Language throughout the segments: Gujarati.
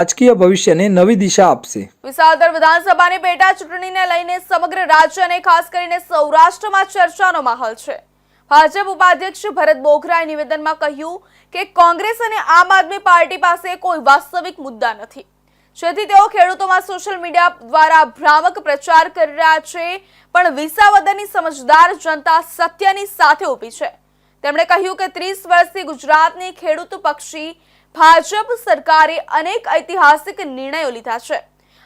રાજકીય ભવિષ્યને નવી દિશા આપશે. વિસાવદર વિધાનસભાની પેટા ચૂંટણીને લઈને સમગ્ર રાજ્ય અને ખાસ કરીને સૌરાષ્ટ્રમાં ચર્ચાનો માહોલ છે. ભાજપ ઉપાધ્યક્ષ ભરત બોઘરાએ નિવેદનમાં કહ્યું કે કોંગ્રેસ અને આમ આદમી પાર્ટી પાસે કોઈ વાસ્તવિક મુદ્દા નથી. જેથી તેઓ ખેડૂતોમાં સોશિયલ મીડિયા દ્વારા ભ્રામક પ્રચાર કરી રહ્યા છે, પણ વિસાવદરની સમજદાર જનતા સત્યની સાથે ઊભી છે. તેમણે કહ્યું કે ત્રીસ વર્ષથી ગુજરાતની ખેડૂત પક્ષી ભાજપ સરકારે અનેક ઐતિહાસિક નિર્ણયો લીધા છે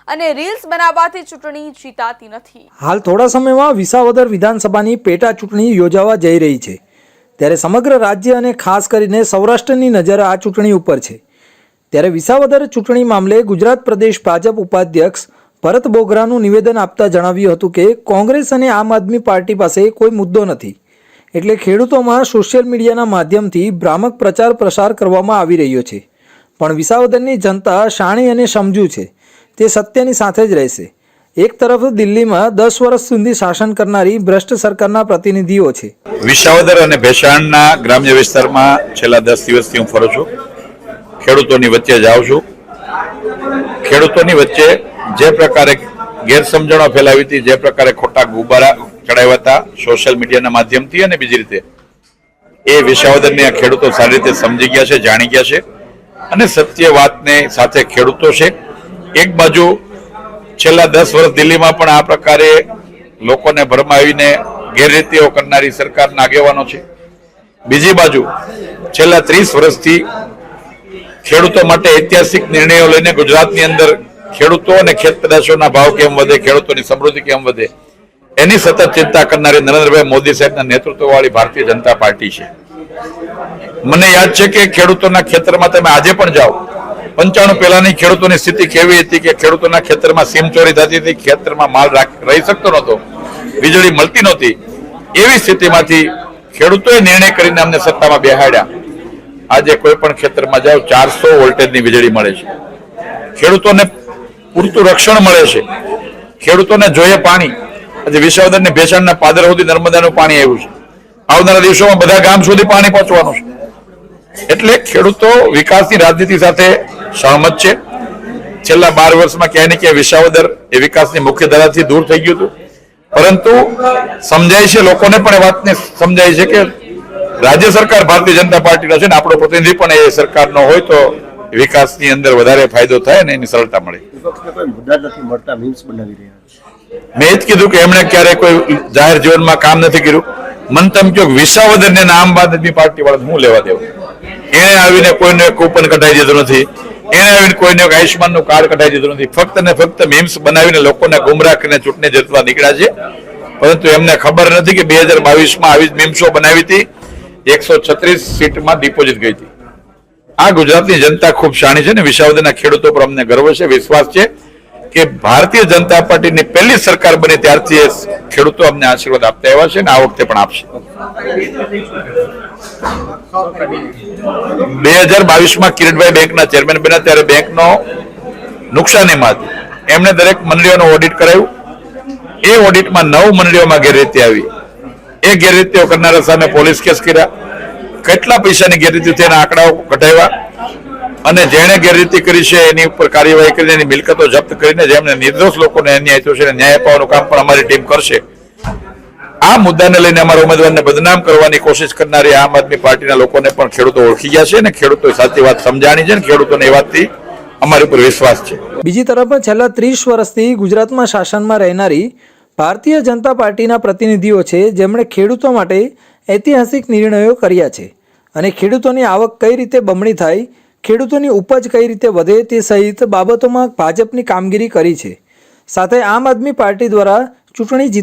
અને રીલ્સ બનાવવાથી ચૂંટણી જીતાતી નથી. હાલ થોડા સમયમાં વિસાવદર વિધાનસભાની પેટા ચૂંટણી યોજાવા જઈ રહી છે. ત્યારે સમગ્ર રાજ્ય અને ખાસ કરીને સૌરાષ્ટ્રની નજર આ ચૂંટણી ઉપર છે. ત્યારે વિસાવદર ચૂંટણી મામલે ગુજરાત પ્રદેશ ભાજપ ઉપાધ્યક્ષ ભરત બોગરાનું નિવેદન આપતા જણાવ્યું હતું કે કોંગ્રેસ અને આમ આદમી પાર્ટી પાસે કોઈ મુદ્દો નથી. એટલે ખેડૂતોમાં સોશિયલ મીડિયાના માધ્યમથી ભ્રામક પ્રચાર પ્રસાર કરવામાં આવી રહ્યો છે. પણ વિસાવદનની જનતા શાણી અને સમજુ છે. તે સત્યની સાથે જ રહેશે. એક તરફ દિલ્હીમાં દસ વર્ષ સુધી શાસન કરનારી ભ્રષ્ટ સરકારના પ્રતિનિધિઓ છે. વિસાવદર અને ભેસાણના ગ્રામ્ય વિસ્તારમાં છેલ્લા દસ દિવસથી હું ફરું છું. ખેડૂતોની વચ્ચે જાઉં છું. ખેડૂતોની વચ્ચે જે પ્રકારે ગેરસમજણો ફેલાવી હતી, જે પ્રકારે ખોટા ગુબારા ચડાવ્યા હતા સોશિયલ મીડિયાના માધ્યમથી અને બીજી રીતે એ વિસાવદરની આ ખેડૂતો સારી રીતે સમજી ગયા છે, જાણી ગયા છે અને સત્ય વાતને સાથે ખેડૂતો છે. એક બાજુ છેલ્લા દસ વર્ષ દિલ્હીમાં પણ આ પ્રકારે લોકોને ભરમાવીને ગેરરીતિઓ કરનારી સરકારના આગેવાનો છે. બીજી બાજુ છેલ્લા ત્રીસ વર્ષથી ખેડૂતો માટે ઐતિહાસિક નિર્ણયો લઈને ગુજરાતની અંદર ખેડૂતો અને ખેત પેદાશોના ભાવ કેમ વધે, ખેડૂતોની સમૃદ્ધિ કેમ વધે એની સતત ચિંતા કરનારી નરેન્દ્રભાઈ મોદી સાહેબના નેતૃત્વવાળી ભારતીય જનતા પાર્ટી છે. મને યાદ છે કે ખેડૂતોના ખેતરમાં તમે આજે પણ જાઓ. પંચાણું પહેલાની ખેડૂતોની સ્થિતિ કેવી હતી કે ખેડૂતોના ખેતરમાં સીમ ચોરી થતી હતી, ખેતરમાં માલ રહી શકતો નહોતો, વીજળી મળતી નહોતી. એવી સ્થિતિમાંથી ખેડૂતોએ નિર્ણય કરીને અમને સત્તામાં બેહાડ્યા. આજે કોઈ પણ ખેતરમાં જાઓ, ચારસો વોલ્ટેજની વીજળી મળે છે. ખેડૂતોને પૂરતું રક્ષણ મળે છે. ખેડૂતોને જોઈએ પાણી. આજે વિસાવદર ને ભેસાણના પાદર સુધી નર્મદાનું પાણી આવ્યું છે. આવનારા દિવસોમાં બધા ગામ સુધી પાણી પહોંચવાનું છે. એટલે ખેડૂતો વિકાસની રાજનીતિ સાથે સહમત છે. છેલ્લા બાર વર્ષમાં ક્યાંય ને ક્યાંય વિસાવદર એ વિકાસની મુખ્ય ધારાથી દૂર થઈ ગયું હતું. પરંતુ સમજાય છે, લોકોને પણ એ વાતને સમજાય છે કે રાજ્ય સરકાર ભારતીય જનતા પાર્ટીનો છે ને આપણો પ્રતિનિધિ પણ એ સરકારનો હોય તો વિકાસની અંદર વધારે ફાયદો થાય ને એની સરળતા મળે. મળતા મીમ્સ બનાવી રહ્યા છે. મેં જ કીધું કે એમણે ક્યારેય કોઈ જાહેર જીવનમાં કામ નથી કર્યું. મને તમે કહો વિસાવદરને વિસાવદર આમ આદમી પાર્ટી વાળા હું લેવા દેવું? એને આવીને કોઈને કૂપન કઢાઈ દીધું નથી. એને આવીને કોઈને આયુષ્માનનું કાર્ડ કઢાઈ દીધું નથી. ફક્ત ને ફક્ત મીમ્સ બનાવીને લોકોને ગુમરાહ કરીને ચૂંટણી જીતવા નીકળ્યા છે. પરંતુ એમને ખબર નથી કે બે હજાર બાવીસમાં આવી જ મીમ્સો બનાવી હતી. એકસો છત્રીસ સીટમાં ડિપોઝિટ ગઈ હતી. આ ગુજરાતની જનતા ખૂબ શાણી છે ને વિસાવદરના ખેડૂતો પર અમને ગર્વ છે, વિશ્વાસ છે. કે ભારતીય જનતા પાર્ટીની પહેલી સરકાર બની ત્યારથી એ ખેડૂતો અમને આશીર્વાદ આપતા આવ્યા છે અને આ વખતે પણ આપશે. બે હજાર બાવીસમાં કિરીટભાઈ બેંકના ચેરમેન બન્યા ત્યારે બેંકનો નુકસાનીમાં હતી. એમણે દરેક મંડળીઓનું ઓડિટ કરાયું એ ઓડિટમાં નવ મંડળીઓમાં ગેરરીતિ આવી. એ ગેરરીતિઓ કરનારા સામે પોલીસ કેસ કર્યા. કેટલા પૈસાની ગેરરીતિ તેના આંકડાઓ કઢાવ્યા. અને જેણે ગેરરીતિ કરી છે, એની ઉપર કાર્યવાહી કરીને, એની મિલકતો જપ્ત કરીને, જેમને નિર્દોષ લોકોને અન્યાય થયો છે ન્યાય અપાવવાનું કામ પણ અમારી ટીમ કરશે. આ મુદ્દાને લઈને અમારા ઉમેદવારને બદનામ કરવાની કોશિશ કરનારી આમ આદમી પાર્ટીના લોકોને પણ ખેડૂતો ઓળખી ગયા છે અને ખેડૂતોએ સાચી વાત સમજાણી છે ને ખેડૂતોને એ વાતથી અમારી ઉપર વિશ્વાસ છે. બીજી તરફ છેલ્લા ત્રીસ વર્ષથી ગુજરાતમાં શાસનમાં રહેનારી ભારતીય જનતા પાર્ટીના પ્રતિનિધિઓ છે, જેમણે ખેડૂતો માટે ઐતિહાસિક નિર્ણયો કર્યા છે. અને ખેડૂતોની આવક કઈ રીતે બમણી થાય ખેડૂતોની ઉપજ કઈ રીતે વધે તે સહિત બાબતોમાં ભાજપની કામગીરી કરી છે. સાથે આમ આદમી પાર્ટી દ્વારા ચૂંટણી જીતવા